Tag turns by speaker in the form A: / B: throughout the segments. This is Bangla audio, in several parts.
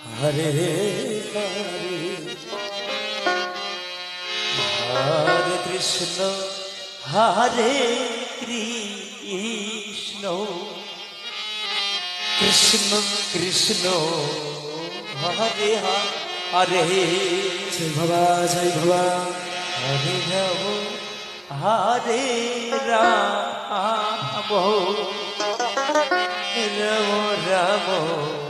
A: হরে হরে কৃষ্ণ হরে কৃষ্ণ। কৃষ্ণ কৃষ্ণ হরে হরে। জয় বাবা জয় বাবা। হরে রাম হরে রাম। রাম রাম।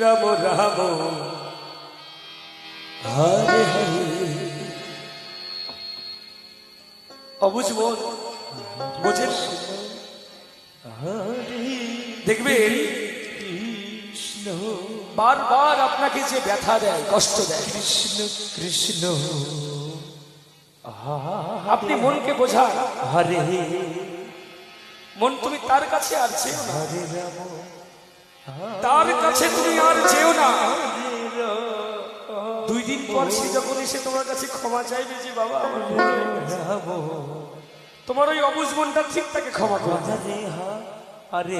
A: রাম রাম। হরে হরে। অবুঝ বোঝেন দেখবেন বারবার আপনাকে যে ব্যথা দেয় কষ্ট দেয়।
B: কৃষ্ণ কৃষ্ণ।
A: আপনি মনকে বোঝান।
B: হরে।
A: মন তুমি তার কাছে আর না।
B: হরে রাম।
A: তার কাছে তুমি আর যেও না। দুই দিন পর সে যখন এসে তোমার কাছে ক্ষমা চাইবে যে বাবা তোমার ওই অবুজ মনটা ঠিক তাকে ক্ষমা করে
B: হরে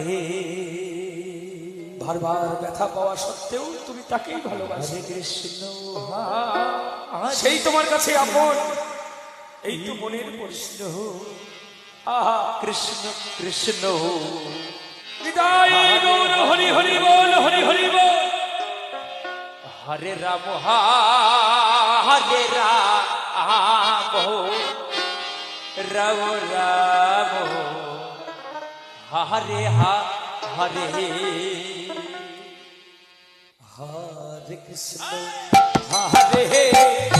A: বারবার ব্যথা পাওয়া সত্ত্বেও তুমি তাকেই ভালোবাসো।
B: কৃষ্ণ
A: সেই তোমার কাছে আপন। এই তো মনের প্রশ্ন আহা
B: কৃষ্ণ কৃষ্ণ।
A: হরি হরি বল, হরি হরি বল।
B: হরে রাম হরে রাম রাম রাম। হরে হরে
A: হরে কৃষ্ণ, হরে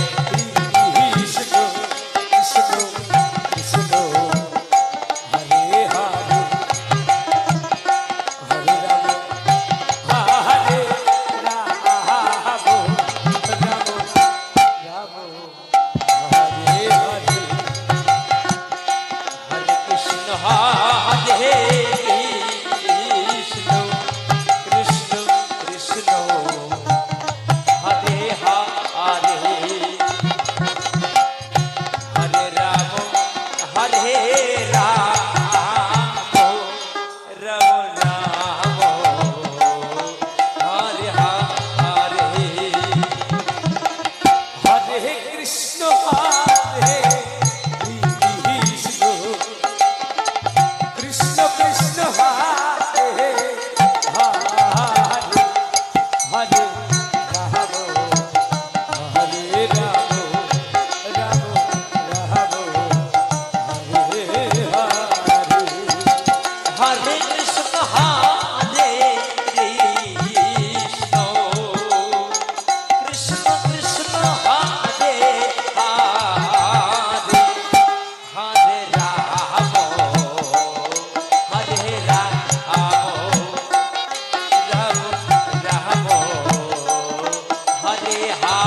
A: হরে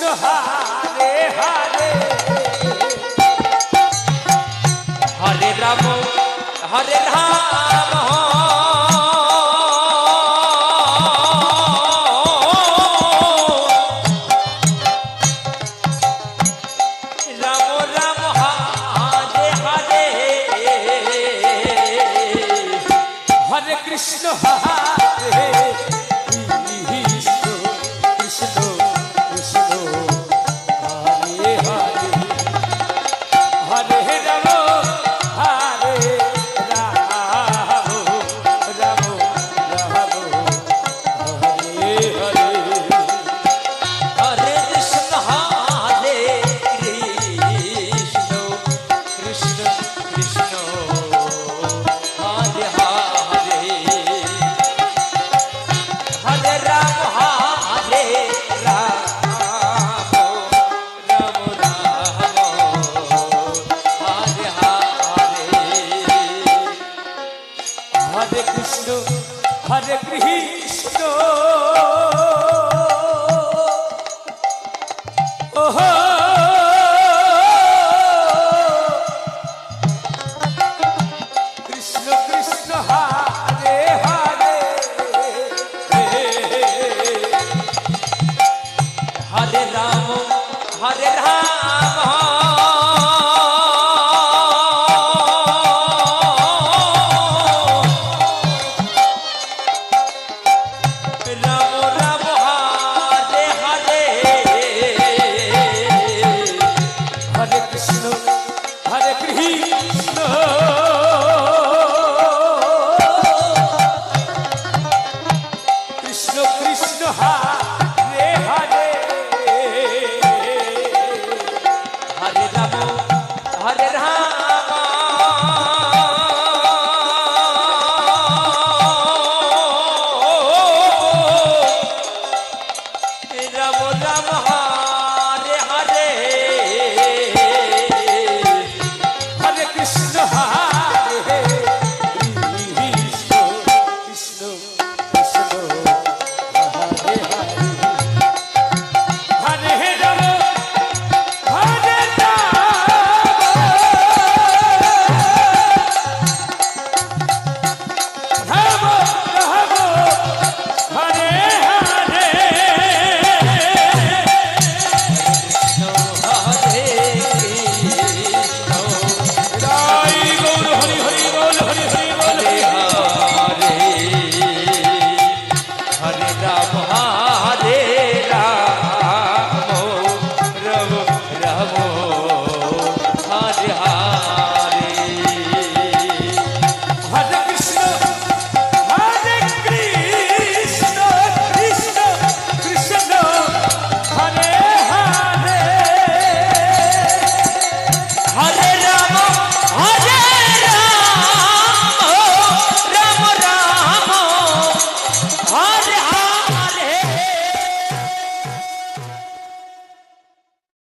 A: 这
B: 哈 কৃষ্ণ হরে কৃষ্ণ।
A: ওহো!